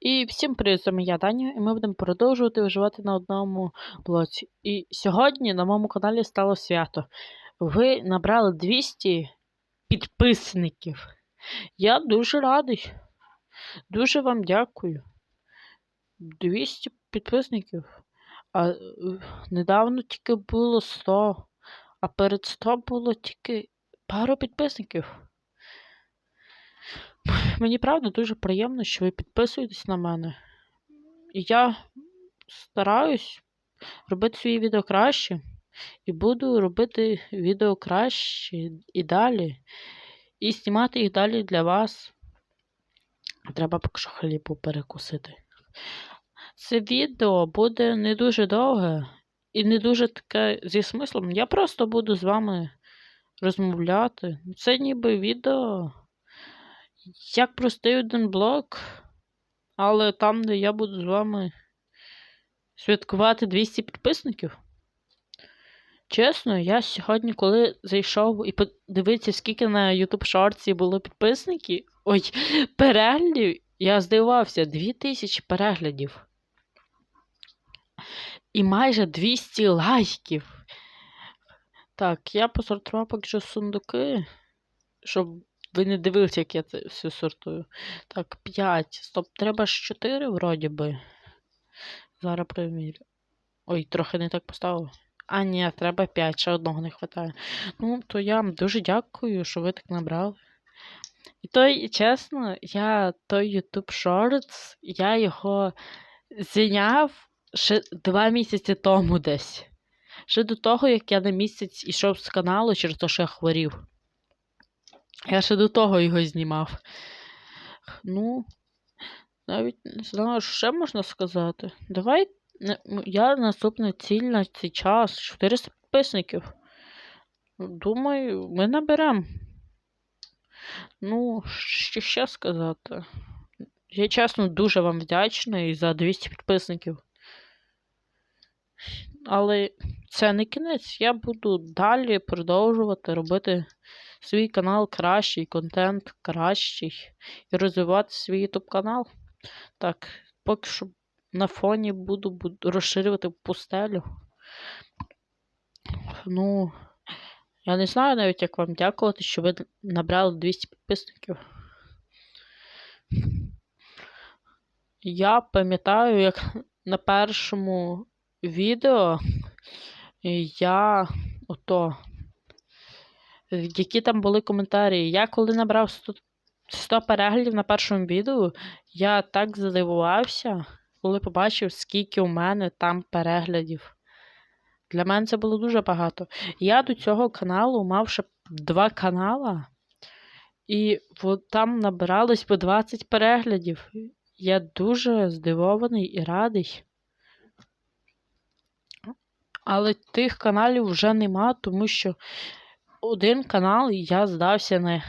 І всім привіт, з вами я Даня, і ми будемо продовжувати виживати на одному блоці. І сьогодні на моєму каналі стало свято. Ви набрали 200 підписників. Я дуже радий. Дуже вам дякую. 200 підписників. А е, недавно тільки було 100, а перед 100 було тільки пару підписників. Мені правда дуже приємно, що ви підписуєтесь на мене. І я стараюсь робити свої відео краще. І буду робити відео краще і далі. І знімати їх далі для вас. Треба поки що хлібу перекусити. Це відео буде не дуже довге і не дуже таке зі смислом. Я просто буду з вами розмовляти. Це ніби відео як простий один блок, але там, де я буду з вами святкувати 200 підписників. Чесно, я сьогодні, коли зайшов і подивився, скільки на YouTube шорці було підписників, ой, переглядів, я здивувався, 2000 переглядів. І майже 200 лайків. Так, я посортував поки що сундуки, щоб ви не дивилися, як я це все сортую. Так, 5. Стоп, треба ж 4 вроді би. Зараз перевірю. Ой, трохи не так поставив. А, ні, треба 5, ще одного не вистачає. Ну, то я вам дуже дякую, що ви так набрали. І той, чесно, я той YouTube Shorts, я його зняв ще 2 місяці тому десь. Ще до того, як я на місяць ішов з каналу через те, що я хворів. Я ще до того його знімав. Ну, навіть не знаю, що ще можна сказати. Давай я наступна ціль на цей час. 400 підписників. Думаю, ми наберемо. Ну, що ще сказати? Я чесно дуже вам вдячний за 200 підписників. Але це не кінець. Я буду далі продовжувати робити свій канал кращий, контент кращий. І розвивати свій YouTube канал. Так, поки що на фоні буду, буду розширювати пустелю. Ну, я не знаю навіть, як вам дякувати, що ви набрали 200 підписників. Я пам'ятаю, як на першому відео я ото які там були коментарі. Я коли набрав 100, 100 переглядів на першому відео, я так здивувався, коли побачив, скільки у мене там переглядів. Для мене це було дуже багато. Я до цього каналу мав ще два канала, і там набиралось по 20 переглядів. Я дуже здивований і радий. Але тих каналів вже нема, тому що один канал я здався на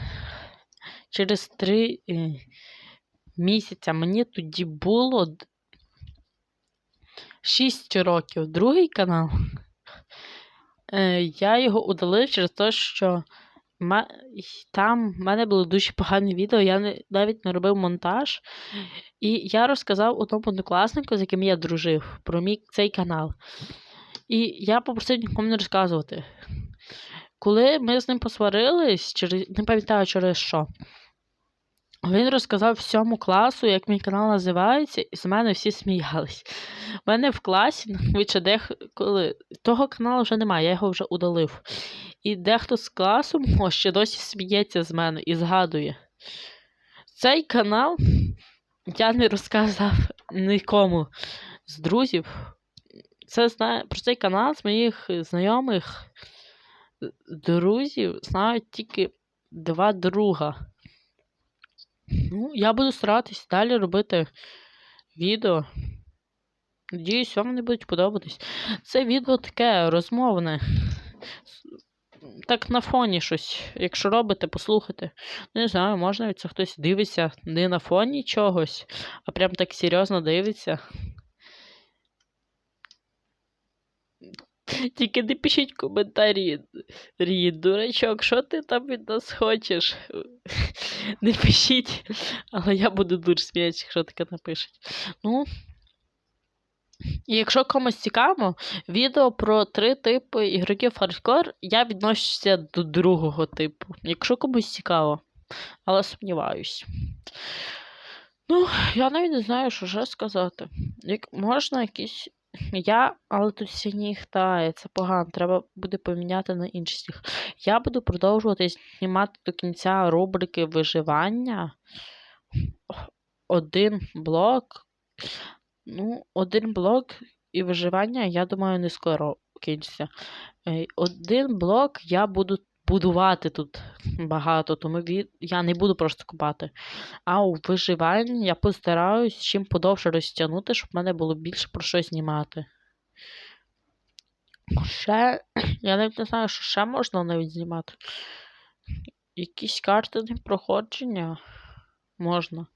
через три е, місяця. Мені тоді було 6 років. Другий канал. Е, я його удалив через те, що там в мене було дуже погане відео, я не, навіть не робив монтаж. І я розказав одному однокласнику, з яким я дружив, про мій цей канал. І я попросив нікому не розказувати. Коли ми з ним посварились, через не пам'ятаю через що, він розказав всьому класу, як мій канал називається, і з мене всі сміялись. У мене в класі, виче деколи, того каналу вже немає, я його вже удалив. І дехто з класу о, ще досі сміється з мене і згадує. Цей канал я не розказав нікому з друзів. Це знає про цей канал з моїх знайомих друзів знають тільки два друга. Ну, я буду старатись далі робити відео. Надіюсь, вам не будуть подобатись. Це відео таке розмовне. Так на фоні щось. Якщо робите, послухайте. Не знаю, можна це хтось дивиться не на фоні чогось, а прям так серйозно дивиться. Тільки не пишіть коментарі. Рі, дурачок, що ти там від нас хочеш? Не пишіть, але я буду дуже сміятися, якщо таке напишуть. Ну. І якщо комусь цікаво, відео про три типи ігроків хардкор, я відношуся до другого типу. Якщо комусь цікаво, але сумніваюсь. Ну, я навіть не знаю, що вже сказати. Як можна якісь. Я, але тут не це погано, треба буде поміняти на інший сніг. Я буду продовжувати знімати до кінця рубрики виживання. Один блок. Ну, один блок і виживання, я думаю, не скоро кінчиться. Е, Один блок я буду будувати тут багато, тому від... я не буду просто купати. А у виживанні я постараюсь чим подовше розтягнути, щоб в мене було більше про що знімати. Ще, я навіть не знаю, що ще можна навіть знімати. Якісь карти проходження можна.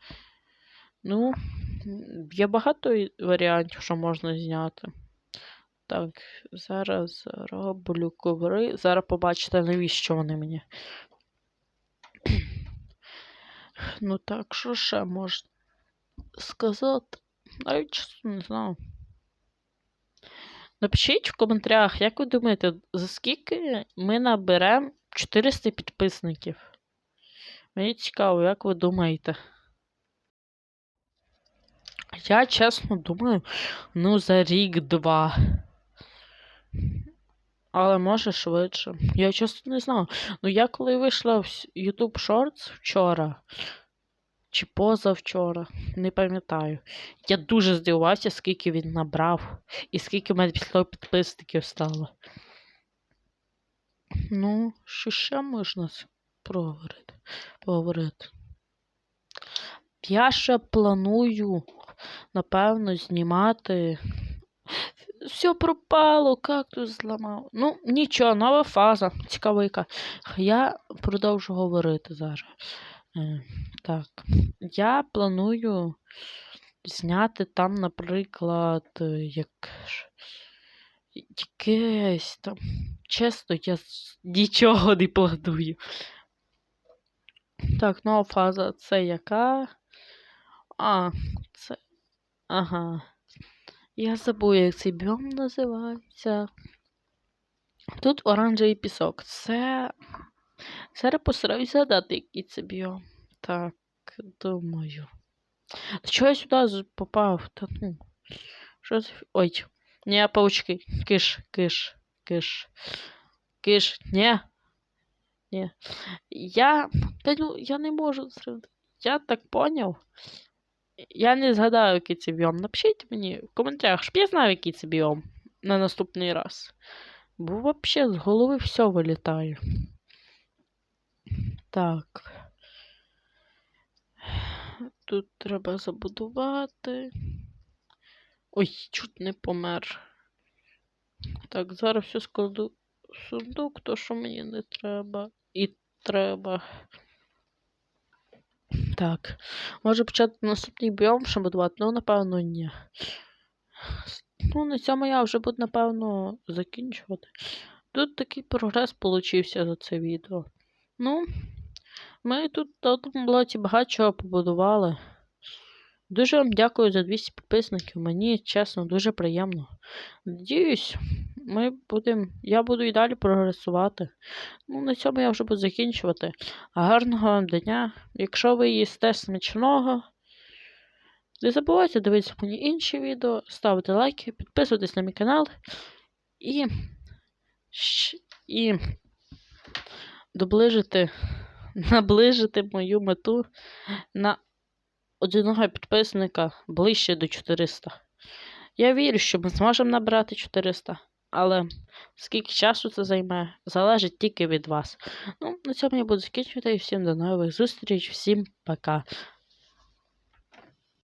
Ну, є багато варіантів, що можна зняти. Так, зараз роблю коври. Зараз побачите, навіщо вони мені. Ну так, що ще можна сказати? Навіть чесно не знаю. Напишіть в коментарях, як ви думаєте, за скільки ми наберемо 400 підписників? Мені цікаво, як ви думаєте? Я чесно думаю, ну за рік-два. Але може швидше. Я чесно не знаю. Ну я коли вийшла в YouTube Shorts вчора, чи позавчора, не пам'ятаю. Я дуже здивувався, скільки він набрав, і скільки в мене після підписників стало. Ну, що ще можна проговорити? Поговорити. Я ще планую, напевно, знімати. Все пропало, кактус зламав. Ну, нічого, нова фаза. Цікаво яка. Я продовжу говорити зараз. Е, Так. Я планую зняти там, наприклад, е, як якесь там. Чесно, я нічого не планую. Так, нова фаза це яка? А, це. Ага. Я забув, як цей біом називається. Тут оранжевий пісок. Це. Зараз постараюсь згадати, який це біом. Так, думаю. Чого я сюди попав? Та ну. Що фі- Ой. Ні, паучки. Киш, киш, киш. Киш. Ні. Ні. Я. Та ну, я не можу зрив- Я так поняв. Я не згадаю, який це біом. Напишіть мені в коментарях, щоб я знав, який це біом на наступний раз. Бо взагалі з голови все вилітає. Так. Тут треба забудувати. Ой, чуть не помер. Так, зараз все складу в сундук, то що мені не треба. І треба. Так. Може почати наступний біом ще будувати? Ну, напевно, ні. Ну, на цьому я вже буду, напевно, закінчувати. Тут такий прогрес получився за це відео. Ну, ми тут на одному блоці багато чого побудували. Дуже вам дякую за 200 підписників. Мені, чесно, дуже приємно. Надіюсь, ми будемо. Я буду і далі прогресувати. Ну, на цьому я вже буду закінчувати. Гарного вам дня. Якщо ви їсте смачного, не забувайте дивитися мої інші відео, ставити лайки, підписуватись на мій канал і, і доближити, наближити мою мету на одного підписника ближче до 400. Я вірю, що ми зможемо набрати 400, але скільки часу це займе, залежить тільки від вас. Ну, на цьому я буду закінчувати і всім до нових зустріч, всім пока.